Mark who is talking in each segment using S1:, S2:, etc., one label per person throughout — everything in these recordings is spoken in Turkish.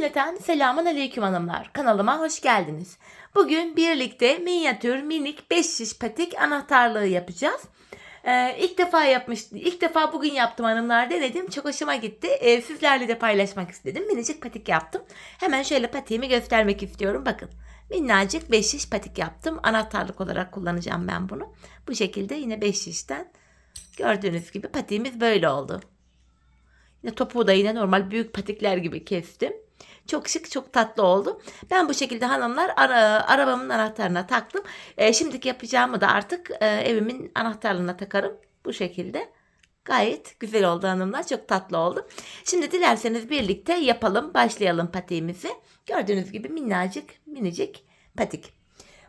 S1: Cümleten selamun aleyküm hanımlar. Kanalıma hoş geldiniz. Bugün birlikte minyatür minik 5 şiş patik anahtarlığı yapacağız. Ee, ilk defa yapmıştım. İlk defa bugün yaptım hanımlar denedim. Çok hoşuma gitti. Ee, sizlerle de paylaşmak istedim. Minicik patik yaptım. Hemen şöyle patiğimi göstermek istiyorum. Bakın minnacık 5 şiş patik yaptım. Anahtarlık olarak kullanacağım ben bunu. Bu şekilde yine 5 şişten gördüğünüz gibi patiğimiz böyle oldu. Yine topuğu da yine normal büyük patikler gibi kestim. Çok şık, çok tatlı oldu. Ben bu şekilde hanımlar ara, arabamın anahtarına taktım. E, şimdiki yapacağımı da artık e, evimin anahtarlığına takarım. Bu şekilde. Gayet güzel oldu hanımlar. Çok tatlı oldu. Şimdi dilerseniz birlikte yapalım. Başlayalım patiğimizi. Gördüğünüz gibi minnacık, minicik patik.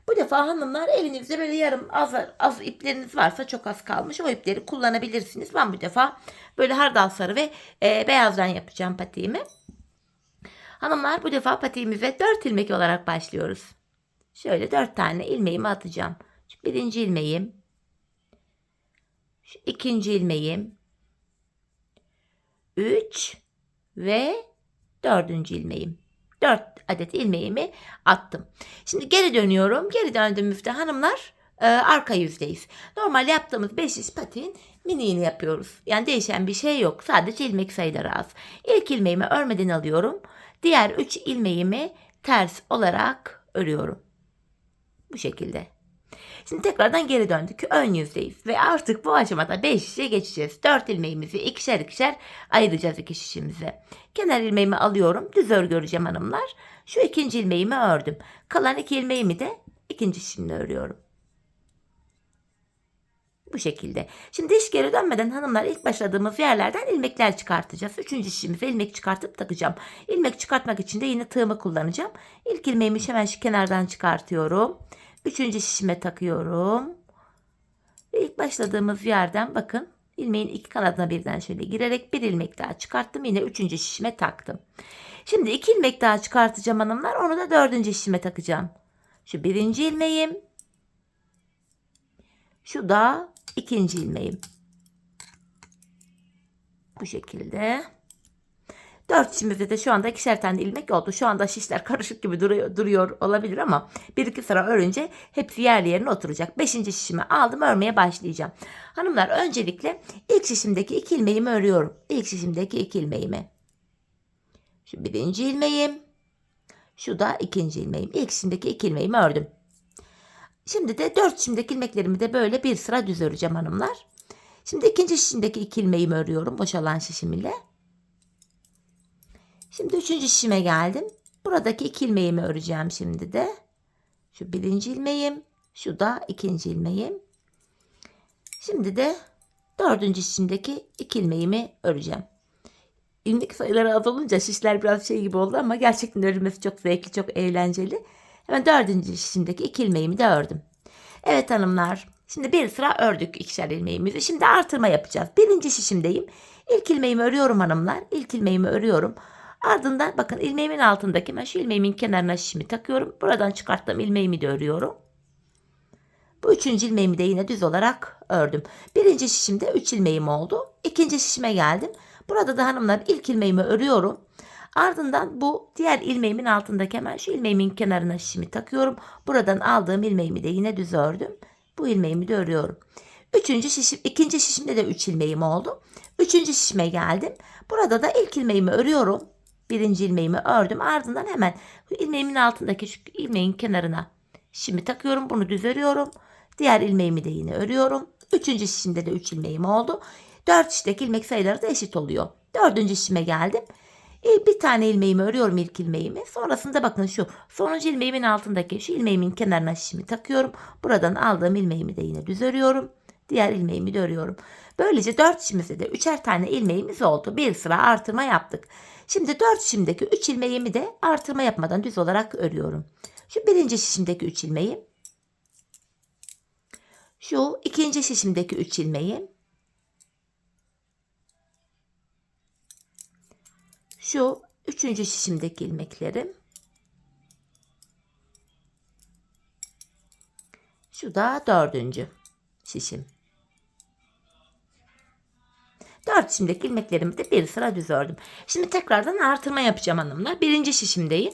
S1: Bu defa hanımlar elinizde böyle yarım az, az ipleriniz varsa çok az kalmış o ipleri kullanabilirsiniz. Ben bu defa böyle hardal sarı ve e, beyazdan yapacağım patiğimi. Hanımlar bu defa patiğimize 4 ilmek olarak başlıyoruz. Şöyle 4 tane ilmeğimi atacağım. Şu birinci ilmeğim. Şu ikinci ilmeğim. 3 ve dördüncü ilmeğim. 4 adet ilmeğimi attım. Şimdi geri dönüyorum. Geri döndüğümüzde hanımlar e, arka yüzdeyiz. Normal yaptığımız 5 iş patiğin miniğini yapıyoruz. Yani değişen bir şey yok. Sadece ilmek sayıları az. İlk ilmeğimi örmeden alıyorum. Diğer 3 ilmeğimi ters olarak örüyorum. Bu şekilde. Şimdi tekrardan geri döndük. Ön yüzdeyiz. Ve artık bu aşamada 5 şişe geçeceğiz. 4 ilmeğimizi ikişer ikişer ayıracağız iki şişimize. Kenar ilmeğimi alıyorum. Düz örgü öreceğim hanımlar. Şu ikinci ilmeğimi ördüm. Kalan iki ilmeğimi de ikinci şişimle örüyorum. Bu şekilde. Şimdi hiç geri dönmeden hanımlar ilk başladığımız yerlerden ilmekler çıkartacağız. Üçüncü şişimize ilmek çıkartıp takacağım. İlmek çıkartmak için de yine tığımı kullanacağım. İlk ilmeğimi hemen şu kenardan çıkartıyorum. Üçüncü şişime takıyorum. Ve ilk başladığımız yerden bakın ilmeğin iki kanadına birden şöyle girerek bir ilmek daha çıkarttım. Yine üçüncü şişime taktım. Şimdi iki ilmek daha çıkartacağım hanımlar. Onu da dördüncü şişime takacağım. Şu birinci ilmeğim. Şu da ikinci ilmeğim. Bu şekilde. Dört şişimizde de şu anda ikişer tane ilmek oldu. Şu anda şişler karışık gibi duruyor, duruyor olabilir ama bir iki sıra örünce hepsi yerli yerine oturacak. Beşinci şişimi aldım örmeye başlayacağım. Hanımlar öncelikle ilk şişimdeki iki ilmeğimi örüyorum. İlk şişimdeki iki ilmeğimi. Şu birinci ilmeğim. Şu da ikinci ilmeğim. İlk şişimdeki iki ilmeğimi ördüm. Şimdi de dört şişimdeki ilmeklerimi de böyle bir sıra düz öreceğim hanımlar. Şimdi ikinci şişimdeki iki ilmeğimi örüyorum boşalan şişim ile. Şimdi üçüncü şişime geldim. Buradaki iki ilmeğimi öreceğim şimdi de. Şu birinci ilmeğim. Şu da ikinci ilmeğim. Şimdi de dördüncü şişimdeki iki ilmeğimi öreceğim. İlmek sayıları az olunca şişler biraz şey gibi oldu ama gerçekten örülmesi çok zevkli, çok eğlenceli. Hemen dördüncü şişimdeki iki ilmeğimi de ördüm. Evet hanımlar. Şimdi bir sıra ördük ikişer ilmeğimizi. Şimdi artırma yapacağız. Birinci şişimdeyim. İlk ilmeğimi örüyorum hanımlar. İlk ilmeğimi örüyorum. Ardından bakın ilmeğimin altındaki ben şu ilmeğimin kenarına şişimi takıyorum. Buradan çıkarttığım ilmeğimi de örüyorum. Bu üçüncü ilmeğimi de yine düz olarak ördüm. Birinci şişimde üç ilmeğim oldu. İkinci şişime geldim. Burada da hanımlar ilk ilmeğimi örüyorum. Ardından bu diğer ilmeğimin altındaki hemen şu ilmeğimin kenarına şişimi takıyorum. Buradan aldığım ilmeğimi de yine düz ördüm. Bu ilmeğimi de örüyorum. Üçüncü şişim, ikinci şişimde de üç ilmeğim oldu. Üçüncü şişime geldim. Burada da ilk ilmeğimi örüyorum. Birinci ilmeğimi ördüm. Ardından hemen ilmeğimin altındaki şu ilmeğin kenarına şişimi takıyorum. Bunu düz örüyorum. Diğer ilmeğimi de yine örüyorum. Üçüncü şişimde de üç ilmeğim oldu. Dört şişteki ilmek sayıları da eşit oluyor. Dördüncü şişime geldim. E, bir tane ilmeğimi örüyorum ilk ilmeğimi. Sonrasında bakın şu sonuncu ilmeğimin altındaki şu ilmeğimin kenarına şişimi takıyorum. Buradan aldığım ilmeğimi de yine düz örüyorum. Diğer ilmeğimi de örüyorum. Böylece dört şişimizde de üçer tane ilmeğimiz oldu. Bir sıra artırma yaptık. Şimdi dört şişimdeki üç ilmeğimi de artırma yapmadan düz olarak örüyorum. Şu birinci şişimdeki üç ilmeğim. Şu ikinci şişimdeki üç ilmeğim. Şu üçüncü şişimdeki ilmeklerim. Şu da dördüncü şişim. 4 şişimdeki ilmeklerimi de bir sıra düz ördüm. Şimdi tekrardan artırma yapacağım hanımlar. Birinci şişimdeyim.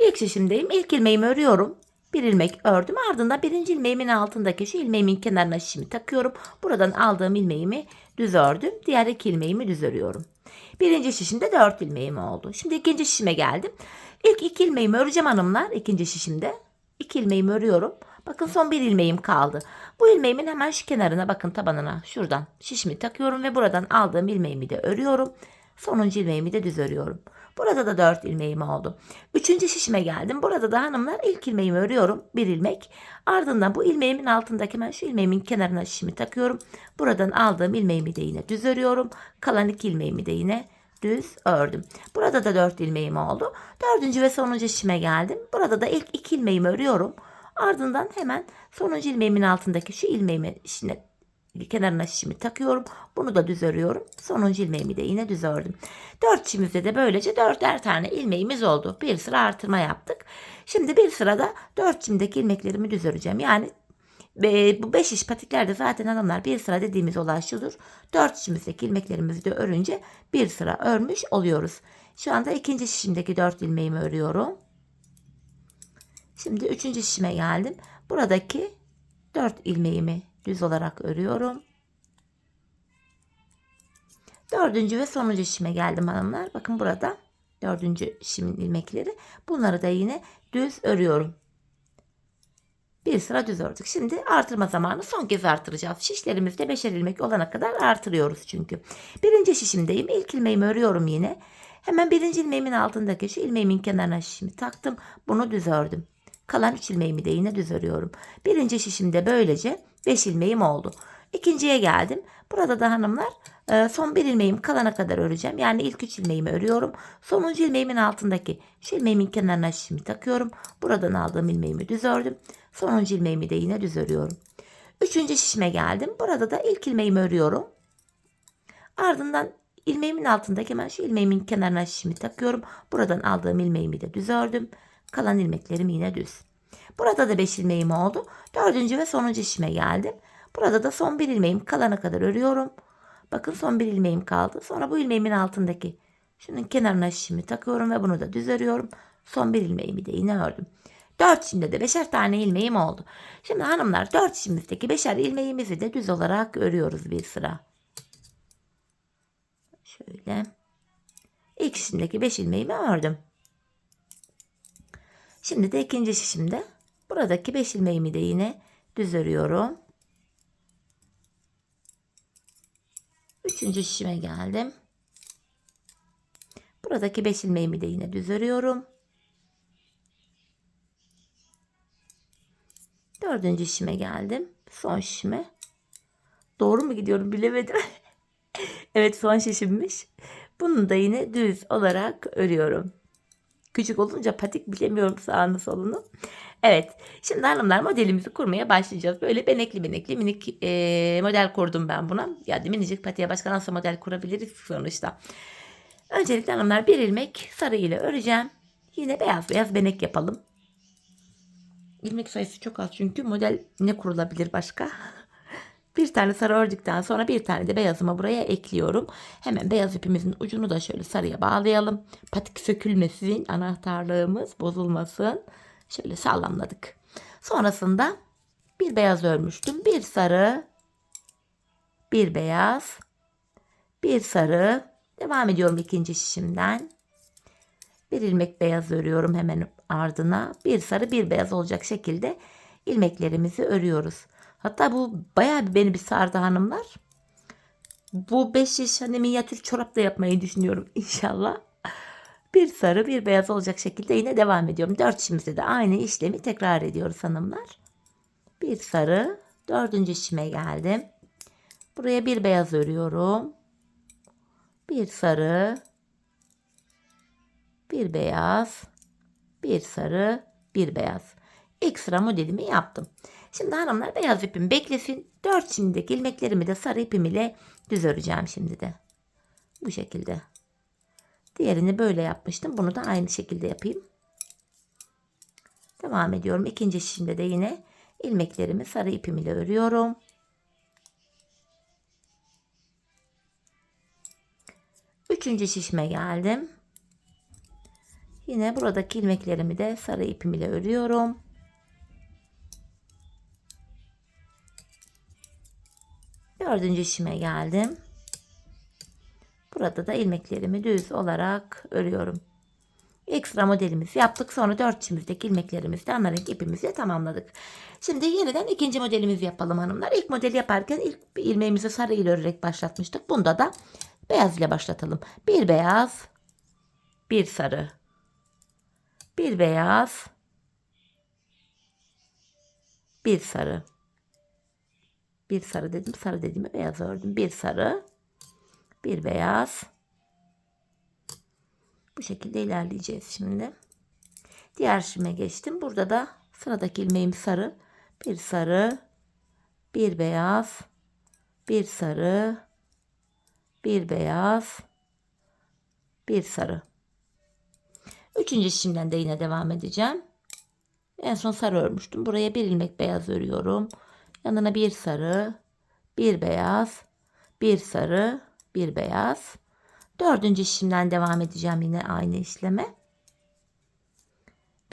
S1: İlk şişimdeyim. İlk ilmeğimi örüyorum. Bir ilmek ördüm. Ardından birinci ilmeğimin altındaki şu ilmeğimin kenarına şişimi takıyorum. Buradan aldığım ilmeğimi düz ördüm. Diğer iki ilmeğimi düz örüyorum. Birinci şişimde 4 ilmeğim oldu. Şimdi ikinci şişime geldim. İlk iki ilmeğimi öreceğim hanımlar. ikinci şişimde. İki ilmeğimi örüyorum. Bakın son bir ilmeğim kaldı. Bu ilmeğimin hemen şu kenarına bakın tabanına şuradan şişimi takıyorum ve buradan aldığım ilmeğimi de örüyorum. Sonuncu ilmeğimi de düz örüyorum. Burada da 4 ilmeğim oldu. Üçüncü şişime geldim. Burada da hanımlar ilk ilmeğimi örüyorum. Bir ilmek. Ardından bu ilmeğimin altındaki hemen şu ilmeğimin kenarına şişimi takıyorum. Buradan aldığım ilmeğimi de yine düz örüyorum. Kalan iki ilmeğimi de yine düz ördüm. Burada da 4 ilmeğim oldu. Dördüncü ve sonuncu şişime geldim. Burada da ilk iki ilmeğimi örüyorum. Ardından hemen sonuncu ilmeğimin altındaki şu ilmeğimin içine kenarına şişimi takıyorum. Bunu da düz örüyorum. Sonuncu ilmeğimi de yine düz ördüm. Dört şişimizde de böylece dörder tane ilmeğimiz oldu. Bir sıra artırma yaptık. Şimdi bir sırada dört şişimdeki ilmeklerimi düz öreceğim. Yani e, bu beş iş patiklerde zaten hanımlar bir sıra dediğimiz olay şudur. Dört şişimizdeki ilmeklerimizi de örünce bir sıra örmüş oluyoruz. Şu anda ikinci şişimdeki dört ilmeğimi örüyorum. Şimdi üçüncü şişime geldim. Buradaki dört ilmeğimi düz olarak örüyorum. Dördüncü ve sonuncu şişime geldim hanımlar. Bakın burada dördüncü şişimin ilmekleri. Bunları da yine düz örüyorum. Bir sıra düz ördük. Şimdi artırma zamanı son kez artıracağız. Şişlerimizde beşer ilmek olana kadar artırıyoruz çünkü. Birinci şişimdeyim. İlk ilmeğimi örüyorum yine. Hemen birinci ilmeğimin altındaki şu ilmeğimin kenarına şişimi taktım. Bunu düz ördüm. Kalan 3 ilmeğimi de yine düz örüyorum. Birinci şişimde böylece 5 ilmeğim oldu. İkinciye geldim. Burada da hanımlar e, son bir ilmeğim kalana kadar öreceğim. Yani ilk 3 ilmeğimi örüyorum. Sonuncu ilmeğimin altındaki ilmeğimin kenarına şişimi takıyorum. Buradan aldığım ilmeğimi düz ördüm. Sonuncu ilmeğimi de yine düz örüyorum. Üçüncü şişime geldim. Burada da ilk ilmeğimi örüyorum. Ardından ilmeğimin altındaki hemen şu ilmeğimin kenarına şişimi takıyorum. Buradan aldığım ilmeğimi de düz ördüm. Kalan ilmeklerim yine düz. Burada da 5 ilmeğim oldu. Dördüncü ve sonuncu işime geldim. Burada da son bir ilmeğim kalana kadar örüyorum. Bakın son bir ilmeğim kaldı. Sonra bu ilmeğimin altındaki şunun kenarına şişimi takıyorum ve bunu da düz örüyorum. Son bir ilmeğimi de yine ördüm. Dört şimdi de beşer tane ilmeğim oldu. Şimdi hanımlar dört işimizdeki beşer ilmeğimizi de düz olarak örüyoruz bir sıra. Şöyle. İlk işimdeki beş ilmeğimi ördüm. Şimdi de ikinci şişimde buradaki 5 ilmeğimi de yine düz örüyorum. Üçüncü şişime geldim. Buradaki 5 ilmeğimi de yine düz örüyorum. Dördüncü şişime geldim. Son şişime. Doğru mu gidiyorum bilemedim. evet son şişimmiş. Bunu da yine düz olarak örüyorum. Küçük olunca patik bilemiyorum sağını solunu. Evet. Şimdi hanımlar modelimizi kurmaya başlayacağız. Böyle benekli benekli minik e, model kurdum ben buna. Yani minicik patiye başka nasıl model kurabiliriz sonuçta. Öncelikle hanımlar bir ilmek sarı ile öreceğim. Yine beyaz beyaz benek yapalım. İlmek sayısı çok az çünkü model ne kurulabilir başka? Bir tane sarı ördükten sonra bir tane de beyazımı buraya ekliyorum. Hemen beyaz ipimizin ucunu da şöyle sarıya bağlayalım. Patik sökülmesin, anahtarlığımız bozulmasın. Şöyle sağlamladık. Sonrasında bir beyaz örmüştüm. Bir sarı, bir beyaz, bir sarı. Devam ediyorum ikinci şişimden. Bir ilmek beyaz örüyorum hemen ardına. Bir sarı, bir beyaz olacak şekilde ilmeklerimizi örüyoruz. Hatta bu bayağı bir beni bir sardı hanımlar. Bu 5 yaş hani minyatür çorap da yapmayı düşünüyorum inşallah. Bir sarı bir beyaz olacak şekilde yine devam ediyorum. Dört işimizde de aynı işlemi tekrar ediyoruz hanımlar. Bir sarı dördüncü işime geldim. Buraya bir beyaz örüyorum. Bir sarı bir beyaz bir sarı bir beyaz. İlk sıra modelimi yaptım. Şimdi hanımlar beyaz ipim beklesin. 4 şimdiki ilmeklerimi de sarı ipim ile düz öreceğim şimdi de. Bu şekilde. Diğerini böyle yapmıştım. Bunu da aynı şekilde yapayım. Devam ediyorum. İkinci şişimde de yine ilmeklerimi sarı ipim ile örüyorum. Üçüncü şişime geldim. Yine buradaki ilmeklerimi de sarı ipim ile örüyorum. Dördüncü şişime geldim. Burada da ilmeklerimi düz olarak örüyorum. İlk sıra modelimizi yaptık. Sonra dört çimizdeki ilmeklerimizle ana renk ipimizle tamamladık. Şimdi yeniden ikinci modelimizi yapalım hanımlar. İlk modeli yaparken ilk ilmeğimizi sarı ile örerek başlatmıştık. Bunda da beyaz ile başlatalım. Bir beyaz, bir sarı. Bir beyaz, bir sarı. Bir sarı dedim. Sarı dediğimi beyaz ördüm. Bir sarı, bir beyaz. Bu şekilde ilerleyeceğiz şimdi. Diğer şime geçtim. Burada da sıradaki ilmeğim sarı. Bir sarı, bir beyaz, bir sarı, bir beyaz, bir sarı. Üçüncü şişimden de yine devam edeceğim. En son sarı örmüştüm. Buraya bir ilmek beyaz örüyorum. Yanına bir sarı, bir beyaz, bir sarı, bir beyaz. Dördüncü şişimden devam edeceğim yine aynı işleme.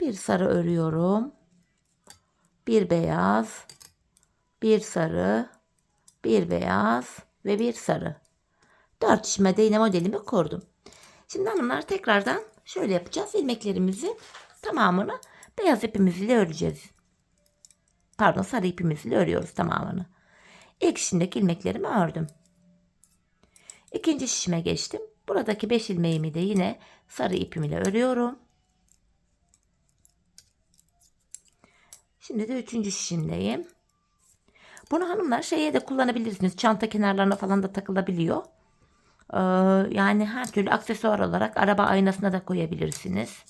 S1: Bir sarı örüyorum. Bir beyaz, bir sarı, bir beyaz ve bir sarı. Dört şişime de yine modelimi kurdum. Şimdi hanımlar tekrardan şöyle yapacağız. İlmeklerimizi tamamını beyaz ipimizle öreceğiz. Pardon sarı ipimizle örüyoruz tamamını. İlk şişindeki ilmeklerimi ördüm. İkinci şişime geçtim. Buradaki 5 ilmeğimi de yine sarı ipim ile örüyorum. Şimdi de üçüncü şişimdeyim. Bunu hanımlar şeye de kullanabilirsiniz. Çanta kenarlarına falan da takılabiliyor. Ee, yani her türlü aksesuar olarak araba aynasına da koyabilirsiniz.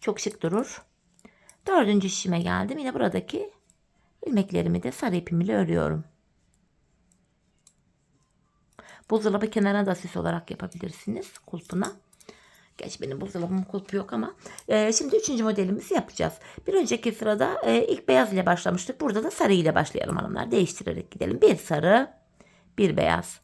S1: Çok şık durur. Dördüncü şişime geldim. Yine buradaki ilmeklerimi de sarı ipim ile örüyorum. Buzdolabı kenarına da süs olarak yapabilirsiniz kulpuna. Geç benim buzdolabımın kulpu yok ama. E, şimdi üçüncü modelimizi yapacağız. Bir önceki sırada e, ilk beyaz ile başlamıştık. Burada da sarı ile başlayalım hanımlar. Değiştirerek gidelim. Bir sarı, bir beyaz.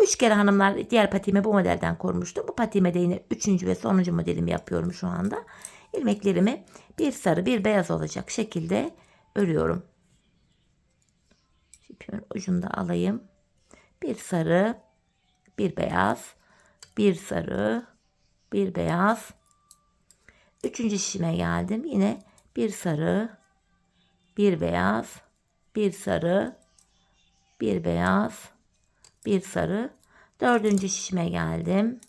S1: Üç kere hanımlar diğer patiğimi bu modelden korumuştum. Bu patiğime de yine üçüncü ve sonuncu modelimi yapıyorum şu anda. İlmeklerimi bir sarı bir beyaz olacak şekilde örüyorum. İpimin ucunu da alayım. Bir sarı, bir beyaz, bir sarı, bir beyaz. Üçüncü şişime geldim. Yine bir sarı, bir beyaz, bir sarı, bir beyaz, bir sarı. Dördüncü şişime geldim.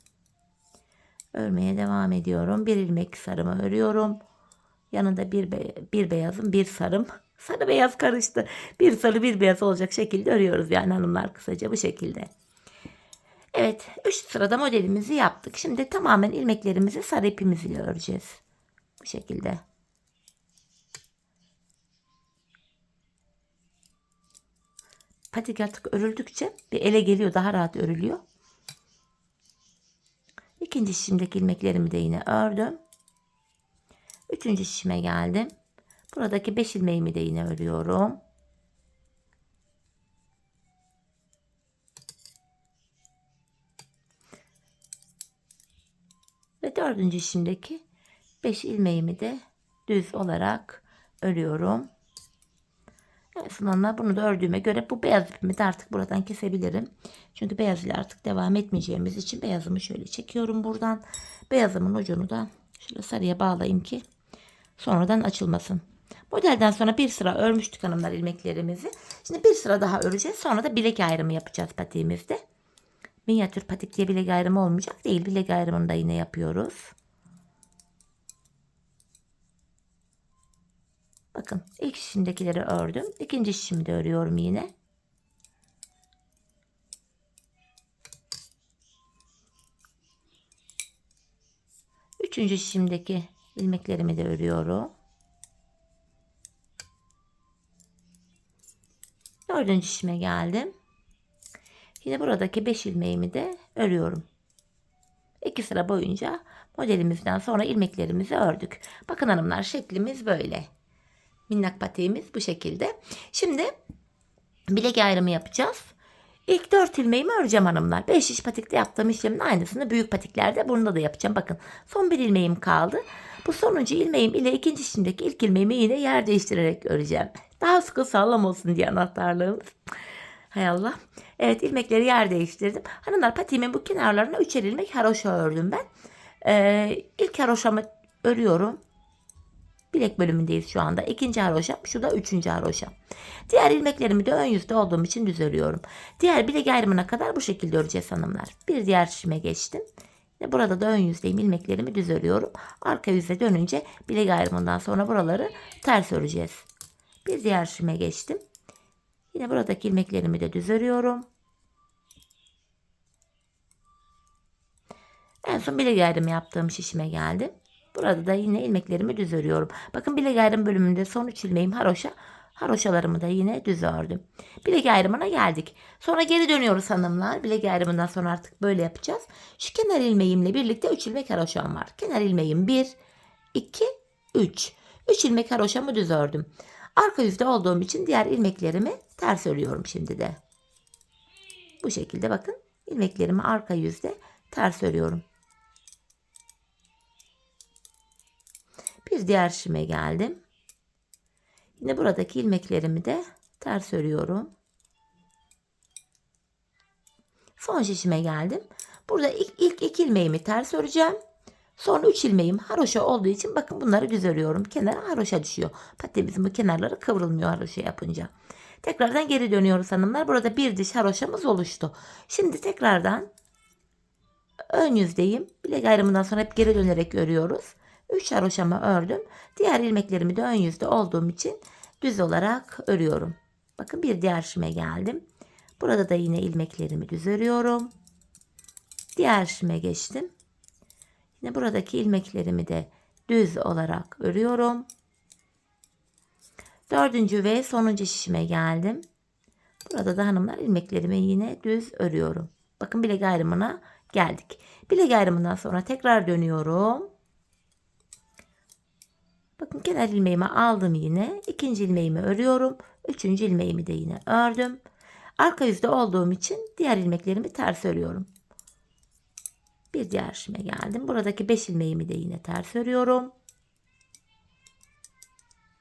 S1: Örmeye devam ediyorum. Bir ilmek sarımı örüyorum. Yanında bir, be bir beyazım, bir sarım. Sarı beyaz karıştı. Bir sarı bir beyaz olacak şekilde örüyoruz yani hanımlar kısaca bu şekilde. Evet 3 sırada modelimizi yaptık. Şimdi tamamen ilmeklerimizi sarı ipimiz ile öreceğiz. Bu şekilde. Patik artık örüldükçe bir ele geliyor daha rahat örülüyor. İkinci şişimdeki ilmeklerimi de yine ördüm. Üçüncü şişime geldim. Buradaki beş ilmeğimi de yine örüyorum. Ve dördüncü şişimdeki beş ilmeğimi de düz olarak örüyorum. En sonunda bunu da ördüğüme göre bu beyaz ipimi de artık buradan kesebilirim. Çünkü beyaz ile artık devam etmeyeceğimiz için beyazımı şöyle çekiyorum buradan. Beyazımın ucunu da şöyle sarıya bağlayayım ki sonradan açılmasın. Modelden sonra bir sıra örmüştük hanımlar ilmeklerimizi. Şimdi bir sıra daha öreceğiz. Sonra da bilek ayrımı yapacağız patiğimizde. Minyatür patik diye bilek ayrımı olmayacak değil. Bilek ayrımını da yine yapıyoruz. Bakın ilk şişimdekileri ördüm. İkinci şişimi de örüyorum yine. Üçüncü şişimdeki ilmeklerimi de örüyorum. Dördüncü şişime geldim. Yine buradaki beş ilmeğimi de örüyorum. İki sıra boyunca modelimizden sonra ilmeklerimizi ördük. Bakın hanımlar şeklimiz böyle. Minnak patiğimiz bu şekilde. Şimdi bilek ayrımı yapacağız. İlk 4 ilmeğimi öreceğim hanımlar. 5 şiş patikte yaptığım işlemin aynısını büyük patiklerde bunda da yapacağım. Bakın son bir ilmeğim kaldı. Bu sonuncu ilmeğim ile ikinci şişimdeki ilk ilmeğimi yine yer değiştirerek öreceğim. Daha sıkı sağlam olsun diye anahtarlığımız. Hay Allah. Evet ilmekleri yer değiştirdim. Hanımlar patiğimin bu kenarlarına üçer ilmek haroşa ördüm ben. Ee, ilk haroşamı örüyorum. Bilek bölümündeyiz şu anda. İkinci haroşam. Şu da üçüncü haroşam. Diğer ilmeklerimi de ön yüzde olduğum için düz örüyorum. Diğer bilek ayrımına kadar bu şekilde öreceğiz hanımlar. Bir diğer şişime geçtim. Ve burada da ön yüzdeyim. ilmeklerimi düz örüyorum. Arka yüze dönünce bilek ayrımından sonra buraları ters öreceğiz. Bir diğer şişime geçtim. Yine buradaki ilmeklerimi de düz örüyorum. En son bilek ayrımı yaptığım şişime geldim. Burada da yine ilmeklerimi düz örüyorum. Bakın bilek ayrım bölümünde son 3 ilmeğim haroşa. Haroşalarımı da yine düz ördüm. Bilek ayrımına geldik. Sonra geri dönüyoruz hanımlar. Bilek ayrımından sonra artık böyle yapacağız. Şu kenar ilmeğimle birlikte 3 ilmek haroşam var. Kenar ilmeğim 1, 2, 3. 3 ilmek haroşamı düz ördüm. Arka yüzde olduğum için diğer ilmeklerimi ters örüyorum şimdi de. Bu şekilde bakın ilmeklerimi arka yüzde ters örüyorum. Bir diğer şişime geldim. Yine buradaki ilmeklerimi de ters örüyorum. Son şişime geldim. Burada ilk, ilk iki ilmeğimi ters öreceğim. Sonra üç ilmeğim haroşa olduğu için bakın bunları düz örüyorum. Kenara haroşa düşüyor. Patemizin bu kenarları kıvrılmıyor haroşa yapınca. Tekrardan geri dönüyoruz hanımlar. Burada bir diş haroşamız oluştu. Şimdi tekrardan ön yüzdeyim. Bilek ayrımından sonra hep geri dönerek örüyoruz. 3 haroşamı ördüm. Diğer ilmeklerimi de ön yüzde olduğum için düz olarak örüyorum. Bakın bir diğer şime geldim. Burada da yine ilmeklerimi düz örüyorum. Diğer şime geçtim. Yine buradaki ilmeklerimi de düz olarak örüyorum. Dördüncü ve sonuncu şişime geldim. Burada da hanımlar ilmeklerimi yine düz örüyorum. Bakın bilek ayrımına geldik. Bilek ayrımından sonra tekrar dönüyorum. Bakın kenar ilmeğimi aldım yine. ikinci ilmeğimi örüyorum. Üçüncü ilmeğimi de yine ördüm. Arka yüzde olduğum için diğer ilmeklerimi ters örüyorum. Bir diğer şime geldim. Buradaki 5 ilmeğimi de yine ters örüyorum.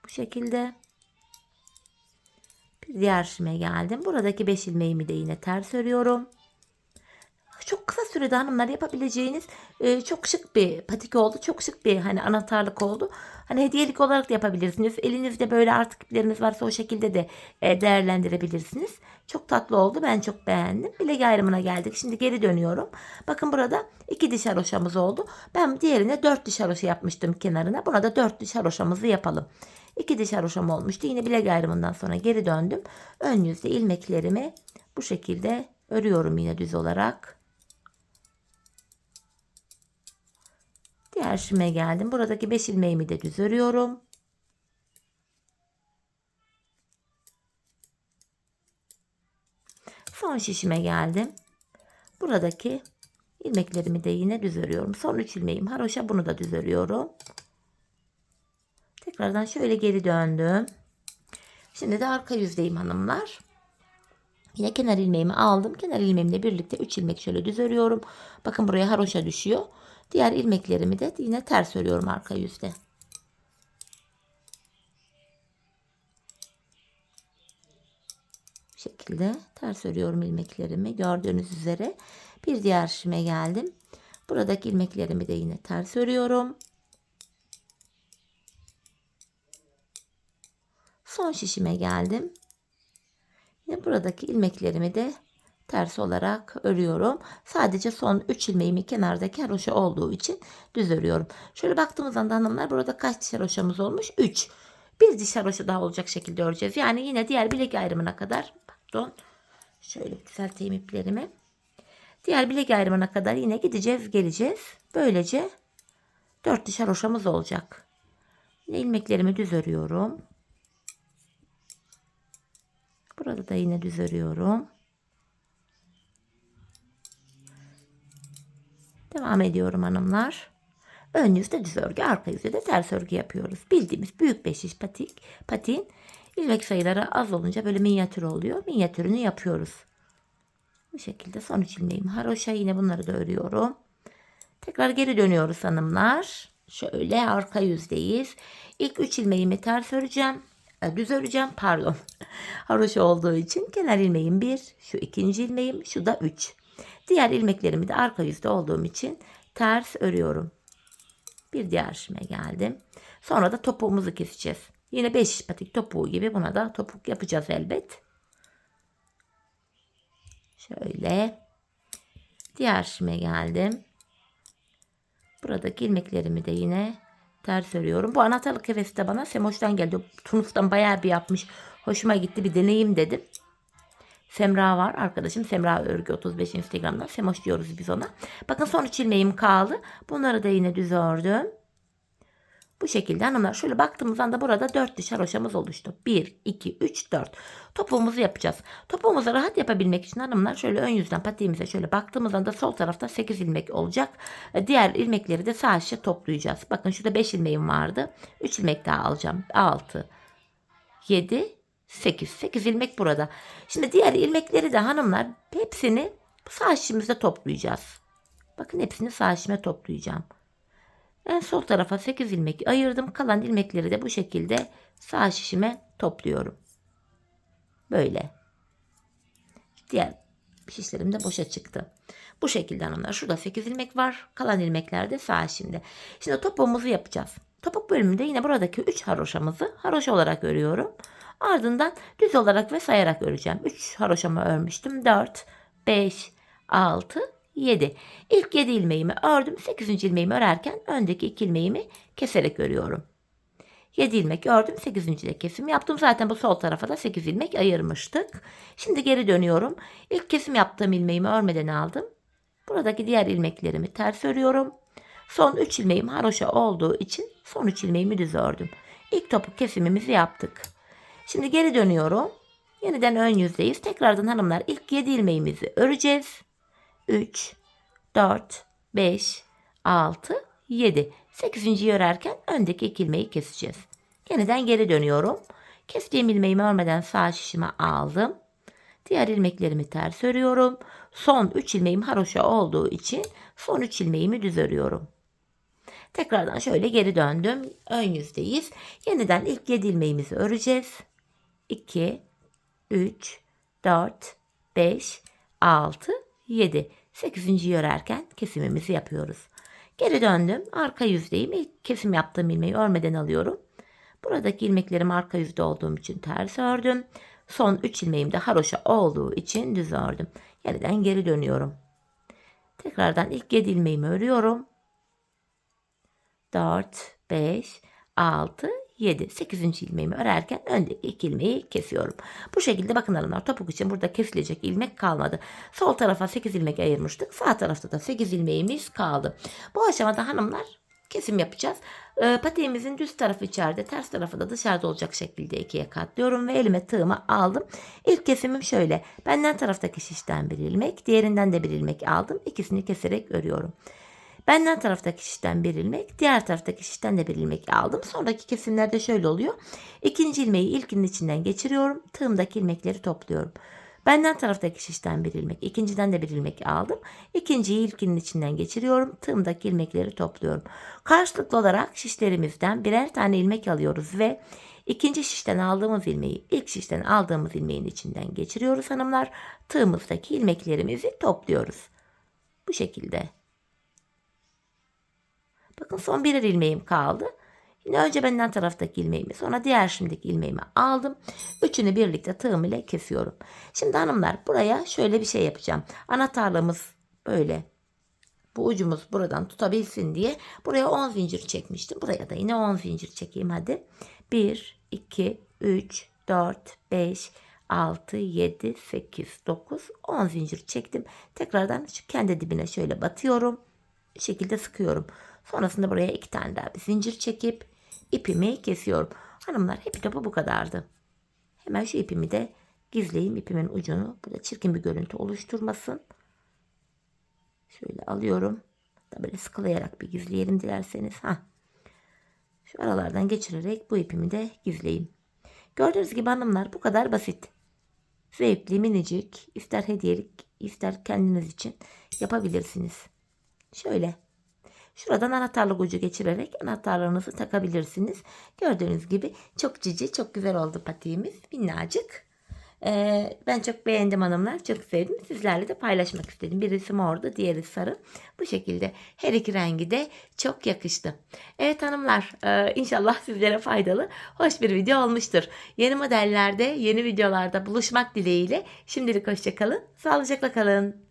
S1: Bu şekilde. Bir diğer şime geldim. Buradaki 5 ilmeğimi de yine ters örüyorum. Sürede hanımlar yapabileceğiniz e, çok şık bir patik oldu. Çok şık bir hani anahtarlık oldu. Hani hediyelik olarak da yapabilirsiniz. Elinizde böyle artık ipleriniz varsa o şekilde de e, değerlendirebilirsiniz. Çok tatlı oldu. Ben çok beğendim. Bilek ayrımına geldik. Şimdi geri dönüyorum. Bakın burada iki diş haroşamız oldu. Ben diğerine dört diş haroşa yapmıştım kenarına. Buna da dört diş haroşamızı yapalım. İki diş haroşam olmuştu. Yine bilek ayrımından sonra geri döndüm. Ön yüzde ilmeklerimi bu şekilde örüyorum yine düz olarak. Diğer şime geldim. Buradaki 5 ilmeğimi de düz örüyorum. Son şişime geldim. Buradaki ilmeklerimi de yine düz örüyorum. Son 3 ilmeğim haroşa bunu da düz örüyorum. Tekrardan şöyle geri döndüm. Şimdi de arka yüzdeyim hanımlar. Yine kenar ilmeğimi aldım. Kenar ilmeğimle birlikte 3 ilmek şöyle düz örüyorum. Bakın buraya haroşa düşüyor. Diğer ilmeklerimi de yine ters örüyorum arka yüzde. Bu şekilde ters örüyorum ilmeklerimi. Gördüğünüz üzere bir diğer şime geldim. Buradaki ilmeklerimi de yine ters örüyorum. Son şişime geldim. Yine buradaki ilmeklerimi de ters olarak örüyorum. Sadece son 3 ilmeğimi kenardaki haroşa olduğu için düz örüyorum. Şöyle baktığımız anda hanımlar burada kaç haroşamız olmuş? 3. Bir diş haroşa daha olacak şekilde öreceğiz. Yani yine diğer bilek ayrımına kadar pardon şöyle düzelteyim iplerimi. Diğer bilek ayrımına kadar yine gideceğiz geleceğiz. Böylece 4 diş haroşamız olacak. Yine ilmeklerimi düz örüyorum. Burada da yine düz örüyorum. Devam ediyorum hanımlar. Ön yüzde düz örgü, arka yüzde de ters örgü yapıyoruz. Bildiğimiz büyük beş iş patik, patiğin ilmek sayıları az olunca böyle minyatür oluyor. Minyatürünü yapıyoruz. Bu şekilde son üç ilmeğim haroşa yine bunları da örüyorum. Tekrar geri dönüyoruz hanımlar. Şöyle arka yüzdeyiz. İlk üç ilmeğimi ters öreceğim. E, Düz öreceğim pardon. Haroşa olduğu için kenar ilmeğim bir. Şu ikinci ilmeğim şu da üç. Diğer ilmeklerimi de arka yüzde olduğum için ters örüyorum. Bir diğer işime geldim. Sonra da topuğumuzu keseceğiz. Yine 5 patik topuğu gibi buna da topuk yapacağız elbet. Şöyle. Diğer işime geldim. Buradaki ilmeklerimi de yine ters örüyorum. Bu anahtarlık hevesi de bana Semoş'tan geldi. Tunus'tan bayağı bir yapmış. Hoşuma gitti bir deneyim dedim. Semra var arkadaşım. Semra Örgü 35 Instagram'dan. Semoş diyoruz biz ona. Bakın son üç ilmeğim kaldı. Bunları da yine düz ördüm. Bu şekilde hanımlar şöyle baktığımız anda burada 4 diş haroşamız oluştu. 1, 2, 3, 4. Topuğumuzu yapacağız. Topuğumuzu rahat yapabilmek için hanımlar şöyle ön yüzden patiğimize şöyle baktığımız anda sol tarafta 8 ilmek olacak. E, Diğer ilmekleri de sağ aşağı toplayacağız. Bakın şurada 5 ilmeğim vardı. 3 ilmek daha alacağım. 6, 7, 8. 8 ilmek burada. Şimdi diğer ilmekleri de hanımlar hepsini sağ işimizde toplayacağız. Bakın hepsini sağ işime toplayacağım. En sol tarafa 8 ilmek ayırdım. Kalan ilmekleri de bu şekilde sağ şişime topluyorum. Böyle. Diğer şişlerim de boşa çıktı. Bu şekilde hanımlar. Şurada 8 ilmek var. Kalan ilmekler de sağ şimdi. Şimdi topuğumuzu yapacağız. Topuk bölümünde yine buradaki 3 haroşamızı haroşa olarak örüyorum. Ardından düz olarak ve sayarak öreceğim. 3 haroşamı örmüştüm. 4, 5, 6, 7. İlk 7 ilmeğimi ördüm. 8. ilmeğimi örerken öndeki 2 ilmeğimi keserek örüyorum. 7 ilmek ördüm. 8. de kesim yaptım. Zaten bu sol tarafa da 8 ilmek ayırmıştık. Şimdi geri dönüyorum. İlk kesim yaptığım ilmeğimi örmeden aldım. Buradaki diğer ilmeklerimi ters örüyorum. Son 3 ilmeğim haroşa olduğu için son 3 ilmeğimi düz ördüm. İlk topuk kesimimizi yaptık. Şimdi geri dönüyorum. Yeniden ön yüzdeyiz. Tekrardan hanımlar ilk 7 ilmeğimizi öreceğiz. 3, 4, 5, 6, 7. 8. örerken öndeki iki ilmeği keseceğiz. Yeniden geri dönüyorum. Kestiğim ilmeğimi örmeden sağ şişime aldım. Diğer ilmeklerimi ters örüyorum. Son 3 ilmeğim haroşa olduğu için son 3 ilmeğimi düz örüyorum. Tekrardan şöyle geri döndüm. Ön yüzdeyiz. Yeniden ilk 7 ilmeğimizi öreceğiz. 2, 3, 4, 5, 6, 7. 8. örerken kesimimizi yapıyoruz. Geri döndüm. Arka yüzdeyim. İlk kesim yaptığım ilmeği örmeden alıyorum. Buradaki ilmeklerim arka yüzde olduğum için ters ördüm. Son 3 ilmeğim de haroşa olduğu için düz ördüm. Yeniden geri dönüyorum. Tekrardan ilk 7 ilmeğimi örüyorum. 4, 5, 6, 7, 8. ilmeğimi örerken öndeki iki ilmeği kesiyorum. Bu şekilde bakın hanımlar topuk için burada kesilecek ilmek kalmadı. Sol tarafa 8 ilmek ayırmıştık. Sağ tarafta da 8 ilmeğimiz kaldı. Bu aşamada hanımlar kesim yapacağız. E, patiğimizin düz tarafı içeride, ters tarafı da dışarıda olacak şekilde ikiye katlıyorum ve elime tığımı aldım. İlk kesimim şöyle. Benden taraftaki şişten bir ilmek, diğerinden de bir ilmek aldım. İkisini keserek örüyorum. Benden taraftaki şişten bir ilmek, diğer taraftaki şişten de bir ilmek aldım. Sonraki kesimlerde şöyle oluyor. İkinci ilmeği ilkinin içinden geçiriyorum. Tığımdaki ilmekleri topluyorum. Benden taraftaki şişten bir ilmek, ikinciden de bir ilmek aldım. İkinciyi ilkinin içinden geçiriyorum. Tığımdaki ilmekleri topluyorum. Karşılıklı olarak şişlerimizden birer tane ilmek alıyoruz ve ikinci şişten aldığımız ilmeği ilk şişten aldığımız ilmeğin içinden geçiriyoruz hanımlar. Tığımızdaki ilmeklerimizi topluyoruz. Bu şekilde. Bakın son birer ilmeğim kaldı. Yine önce benden taraftaki ilmeğimi sonra diğer şimdiki ilmeğimi aldım. Üçünü birlikte tığım ile kesiyorum. Şimdi hanımlar buraya şöyle bir şey yapacağım. Anahtarlığımız böyle. Bu ucumuz buradan tutabilsin diye buraya 10 zincir çekmiştim. Buraya da yine 10 zincir çekeyim hadi. 1, 2, 3, 4, 5, 6, 7, 8, 9, 10 zincir çektim. Tekrardan şu kendi dibine şöyle batıyorum. Bu şekilde sıkıyorum. Sonrasında buraya iki tane daha bir zincir çekip ipimi kesiyorum. Hanımlar hep topu bu kadardı. Hemen şu ipimi de gizleyeyim ipimin ucunu. Burada çirkin bir görüntü oluşturmasın. Şöyle alıyorum. Da böyle sıkılayarak bir gizleyelim dilerseniz. Ha. Şu aralardan geçirerek bu ipimi de gizleyeyim. Gördüğünüz gibi hanımlar bu kadar basit. Zevkli, minicik, ister hediyelik, ister kendiniz için yapabilirsiniz. Şöyle. Şuradan anahtarlık ucu geçirerek anahtarlarınızı takabilirsiniz. Gördüğünüz gibi çok cici, çok güzel oldu patiğimiz. Minnacık. Ee, ben çok beğendim hanımlar. Çok sevdim. Sizlerle de paylaşmak istedim. Birisi mordu, diğeri sarı. Bu şekilde her iki rengi de çok yakıştı. Evet hanımlar e, inşallah sizlere faydalı, hoş bir video olmuştur. Yeni modellerde, yeni videolarda buluşmak dileğiyle. Şimdilik hoşçakalın. Sağlıcakla kalın.